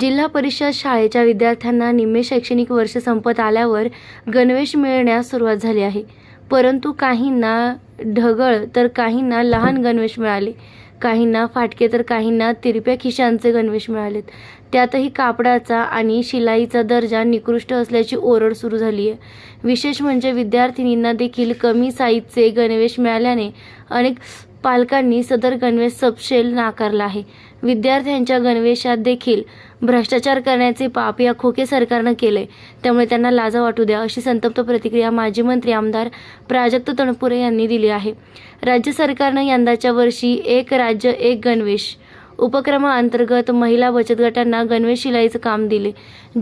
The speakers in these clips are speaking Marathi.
जिल्हा परिषद शाळेच्या विद्यार्थ्यांना निम्मे शैक्षणिक वर्ष संपत आल्यावर गणवेश मिळण्यास सुरुवात झाली आहे. परंतु काहींना ढगळ तर काहींना लहान गणवेश मिळाले. काहींना फाटके तर काहींना तिरप्या खिशांचे गणवेश मिळालेत. त्यातही कापडाचा आणि शिलाईचा दर्जा निकृष्ट असल्याची ओरड सुरू झाली आहे. विशेष म्हणजे विद्यार्थिनींना देखील कमी साईजचे गणवेश मिळाल्याने अनेक पालकांनी सदर गणवेश सपशेल नाकारला आहे. विद्यार्थ्यांच्या गणवेशात देखील भ्रष्टाचार करण्याचे पाप या खोके सरकारनं केले. त्यामुळे त्यांना लाजा वाटू द्या अशी संतप्त प्रतिक्रिया माजी मंत्री आमदार प्राजक्त तणपुरे यांनी दिली आहे. राज्य सरकारनं यंदाच्या वर्षी एक राज्य एक गणवेश उपक्रमाअंतर्गत महिला बचत गटांना गणवेश शिलाईचं काम दिले.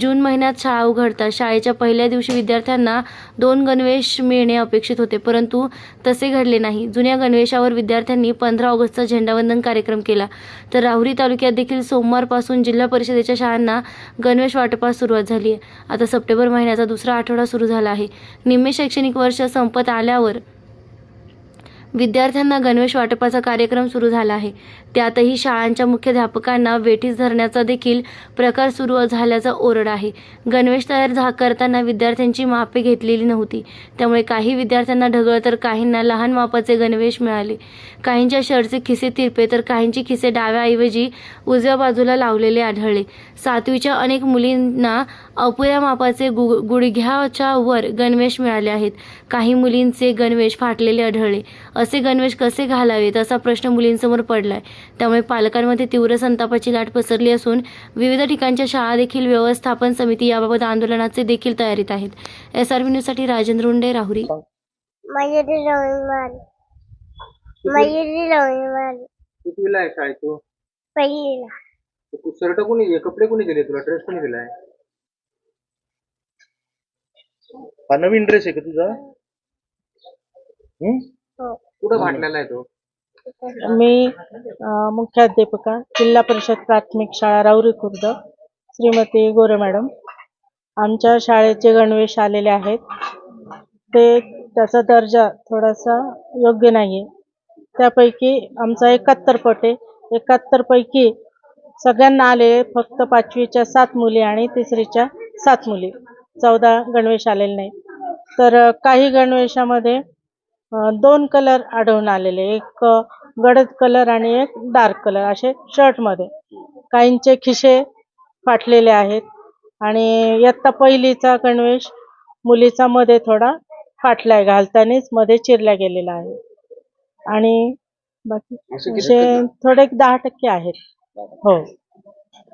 जून महिन्यात शाळा उघडतात शाळेच्या पहिल्या दिवशी विद्यार्थ्यांना दोन गणवेश मिळणे अपेक्षित होते परंतु तसे घडले नाही. जुन्या गणवेशावर विद्यार्थ्यांनी पंधरा ऑगस्टचा झेंडावंदन कार्यक्रम केला. तर राहुरी तालुक्यात देखील सोमवारपासून जिल्हा परिषदेच्या शाळांना गणवेश वाटपास सुरुवात झाली आहे आता सप्टेंबर महिन्याचा दुसरा आठवडा सुरू झाला आहे. निम्मे शैक्षणिक वर्ष संपत आल्यावर विद्यार्थ्यांना गणवेश वाटपाचा कार्यक्रम सुरू झाला आहे. त्यातही शाळांच्या मुख्याध्यापकांना वेठीस धरण्याचा देखील प्रकार सुरू झाल्याचा ओरड आहे. गणवेश तयार झा करताना विद्यार्थ्यांची मापे घेतलेली नव्हती. त्यामुळे काही विद्यार्थ्यांना ढगळ तर काहींना लहान मापाचे गणवेश मिळाले. काहींच्या शर्टचे खिसे तिरपे तर काहींची खिसे डाव्याऐवजी उजव्या बाजूला लावलेले आढळले. सातवीच्या अनेक मुलींना अपुऱ्या मापाचे गु गुडघ्याच्या वर गणवेश मिळाले आहेत. काही मुलींचे गणवेश फाटलेले आढळले. असे गणवेश कसे घालावेत असा प्रश्न मुलींसमोर पडलाय. त्यामुळे पालकांमध्ये तीव्र संतापाची लाट पसरली असून विविध ठिकाणच्या शाळा देखील व्यवस्थापन समिती याबाबत आंदोलनाचे देखील तयारीत आहेत. एस आर न्यूजसाठी राजेंद्र उंडे राहुरी. कितवीला आहे तू? तू शर्ट कोणी दिले कपडे कोणी दिले तुला? ड्रेस कोणी दिलाय? हा नवीन ड्रेस आहे का तुझा? हम्म? कुठं फाटलेला आहे तो? मी अ, मुख्याध्यापिका जिल्हा परिषद प्राथमिक शाळा राऊरी खुर्द श्रीमती गोरे मॅडम. आमच्या शाळेचे गणवेश आलेले आहेत. ते त्याचा दर्जा थोडासा योग्य नाही आहे त्यापैकी आमचा एकाहत्तर पट आहे. एकाहत्तर पैकी सगळ्यांना आले फक्त पाचवीच्या सात मुली आणि तिसरीच्या सात मुली. चौदा गणवेश आलेले नाही तर अ, काही गणवेशामध्ये दोन कलर आढळून आलेले. एक गडद कलर आणि एक डार्क कलर असे शर्टमध्ये. काहींचे खिसे फाटलेले आहेत आणि इयत्ता पहिलीचा गणवेश मुलीचा मध्ये थोडा फाटलाय घालतानाच मध्ये चिरला गेलेला आहे. आणि बाकी थोडे दहा टक्के आहेत. हो.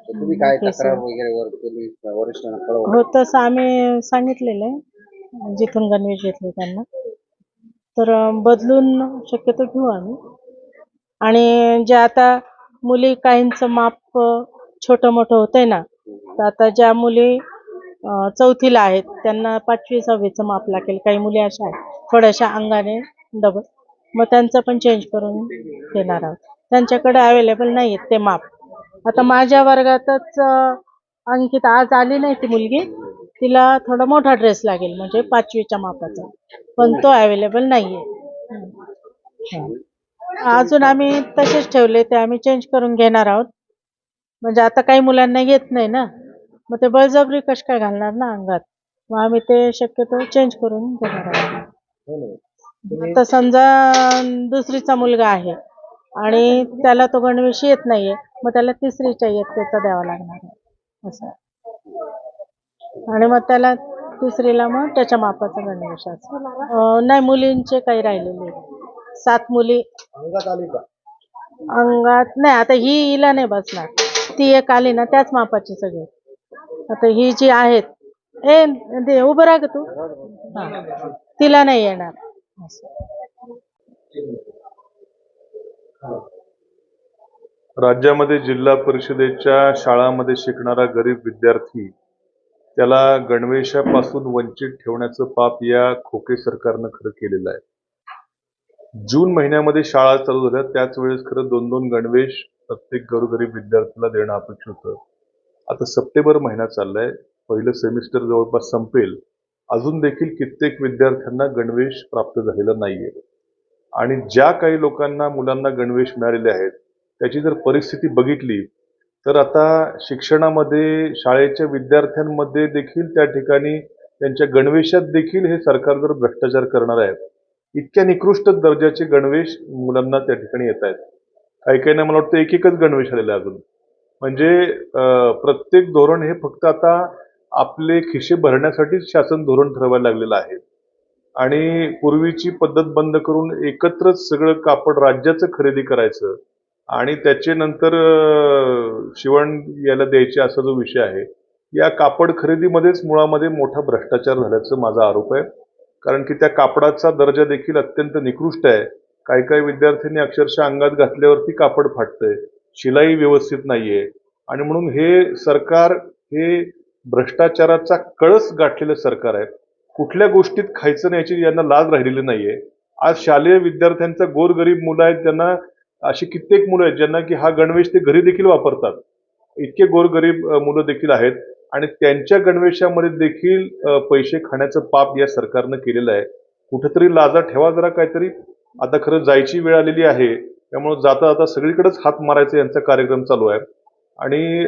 तुम्ही काय तक्रार. वगैरे वर केली? वरिष्ठांना हो तसं आम्ही सांगितलेलं आहे. जिथून गणवेश घेतले त्यांना. तर बदलून शक्यतो घेऊ आम्ही. आणि ज्या आता मुली काहींचं माप छोटं मोठं होतंय ना तर आता ज्या मुली चौथीला आहेत त्यांना पाचवी सहावीचं माप लागेल. काही मुली अशा आहेत थोड्याशा अंगाने डबल मग त्यांचं पण चेंज करून देणार आहोत. त्यांच्याकडे अवेलेबल नाही आहेत ते माप. आता माझ्या वर्गातच अं, अंकिता आज आली नाही ती मुलगी. तिला थोडा मोठा ड्रेस लागेल म्हणजे पाचवीच्या मापाचा. पण तो अवेलेबल नाहीये. अजून आम्ही तसेच ठेवले ते आम्ही चेंज करून घेणार आहोत. म्हणजे आता काही मुलांना येत नाही ना. मग ते बळजबरी कश काय घालणार ना अंगात? मग आम्ही ते शक्यतो चेंज करून घेणार आहोत. आता समजा दुसरीचा मुलगा आहे आणि त्याला तो गणवेश येत नाहीये मग त्याला तिसरीच्या येत त्याचा द्यावा लागणार आहे. असं. आणि मग त्याला तिसरीला मग त्याच्या मापाचा गणवेश नाही मुलींचे काही राहिलेले. सात मुली अंगात आली का अंगात नाही आता ही हिला नाही बसणार ती एक आली ना त्याच मापाची सगळी आता ही जी आहेत ए दे उभं राहा ग तू हा. तिला नाही येणार. राज्यामध्ये जिल्हा परिषदेच्या शाळांमध्ये शिकणारा गरीब विद्यार्थी त्याला गणवेशापासून वंचित ठेवण्याचं पाप या खोके सरकारनं खरं केलेलं आहे. जून महिन्यामध्ये शाळा चालू झाल्या. त्याच वेळेस खरं दोन दोन गणवेश प्रत्येक घरोघरी विद्यार्थ्याला देणं अपेक्षित होतं. आता सप्टेंबर महिना चाललाय. पहिलं सेमिस्टर जवळपास संपेल. अजून देखील कित्येक विद्यार्थ्यांना गणवेश प्राप्त झालेला नाहीये. आणि ज्या काही लोकांना मुलांना गणवेश मिळालेले आहेत त्याची जर परिस्थिती बघितली तर आता शिक्षणामध्ये शाळेच्या विद्यार्थ्यांमध्ये देखील त्या ठिकाणी त्यांच्या गणवेशात देखील हे सरकार जर भ्रष्टाचार करणार आहे इतक्या निकृष्ट दर्जाचे गणवेश मुलांना त्या ठिकाणी येत आहेत. काही काही मला वाटतं एक एकच गणवेश आलेला अजून. म्हणजे प्रत्येक धोरण हे फक्त आता आपले खिशे भरण्यासाठीच शासन धोरण ठरवायला लागलेलं आहे. आणि पूर्वीची पद्धत बंद करून एकत्रच सगळं कापड राज्याचं खरेदी करायचं आणि त्याचे नंतर शिवण याला द्यायचे असा जो विषय आहे या कापड खरेदीमध्येच मुळामध्ये मोठा भ्रष्टाचार झाल्याचं माझा आरोप आहे. कारण की त्या कापडाचा दर्जा देखील अत्यंत निकृष्ट आहे. काही काही विद्यार्थ्यांनी अक्षरशः अंगात घातल्यावरती कापड फाटतंय. शिलाई व्यवस्थित नाहीये. आणि म्हणून हे सरकार हे भ्रष्टाचाराचा कळस गाठलेलं सरकार आहे. कुठल्या गोष्टीत खायचं नाही याची यांना लाज राहिलेली नाहीये. आज शालेय विद्यार्थ्यांचा गोरगरीब मुलं आहेत त्यांना अशी कित्येक मुलं आहेत ज्यांना की हा गणवेश ते घरी देखील वापरतात. इतके गोरगरीब मुलं देखील आहेत आणि त्यांच्या गणवेशामध्ये देखील पैसे खाण्याचं पाप या सरकारनं केलेलं आहे. कुठेतरी लाजा ठेवा जरा काहीतरी. आता खरं जायची वेळ आलेली आहे. त्यामुळे जाता जाता सगळीकडेच हात मारायचा यांचा कार्यक्रम चालू आहे. आणि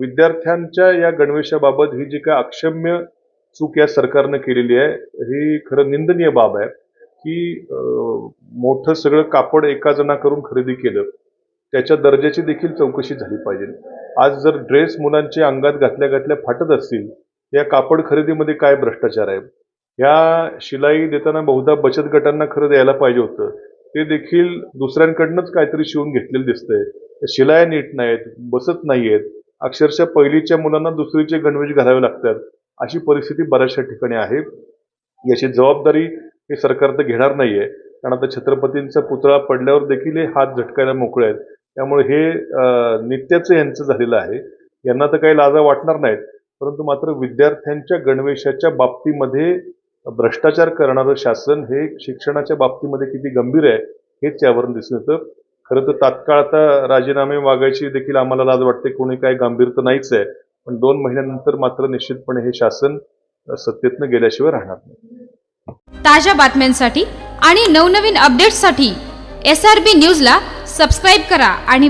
विद्यार्थ्यांच्या या गणवेशाबाबत ही जी काय अक्षम्य चूक या सरकारनं केलेली आहे ही खरं निंदनीय बाब आहे. की मोठं सगळं कापड एका जणाकडून खरेदी केलं त्याच्या दर्जाची देखील चौकशी झाली पाहिजे. आज जर ड्रेस मुलांचे अंगात घातल्या घातल्या फाटत असतील या कापड खरेदीमध्ये काय भ्रष्टाचार आहे? या शिलाई देताना बहुधा बचत गटांना खरं द्यायला पाहिजे होतं. ते देखील दुसऱ्यांकडनंच काहीतरी शिवून घेतलेलं दिसतंय. शिलाया नीट नाहीत बसत नाहीयेत. अक्षरशः पहिलीच्या मुलांना दुसरीचे गणवेश घालावे लागतात. अशी परिस्थिती बऱ्याचशा ठिकाणी आहे. याची जबाबदारी हे सरकार तर घेणार नाही आहे कारण आता छत्रपतींचा पुतळा पडल्यावर देखील हे हात झटकायला मोकळे आहेत. त्यामुळे हे नित्याचं यांचं झालेलं आहे. यांना तर काही लाजा वाटणार नाहीत. परंतु मात्र विद्यार्थ्यांच्या गणवेशाच्या बाबतीमध्ये भ्रष्टाचार करणारं शासन हे शिक्षणाच्या बाबतीमध्ये किती गंभीर आहे हेच यावरून दिसून येतं. खरं तर तात्काळ आता राजीनामे मागायची देखील आम्हाला लाज वाटते. कोणी काय गंभीर तर नाहीच आहे. पण दोन महिन्यानंतर मात्र निश्चितपणे हे शासन सत्तेतनं गेल्याशिवाय राहणार नाही. ताज्या बातम्यांसाठी आणि नवनवीन अपडेट्ससाठी एस आर बी न्यूजला सबस्क्राईब करा आणि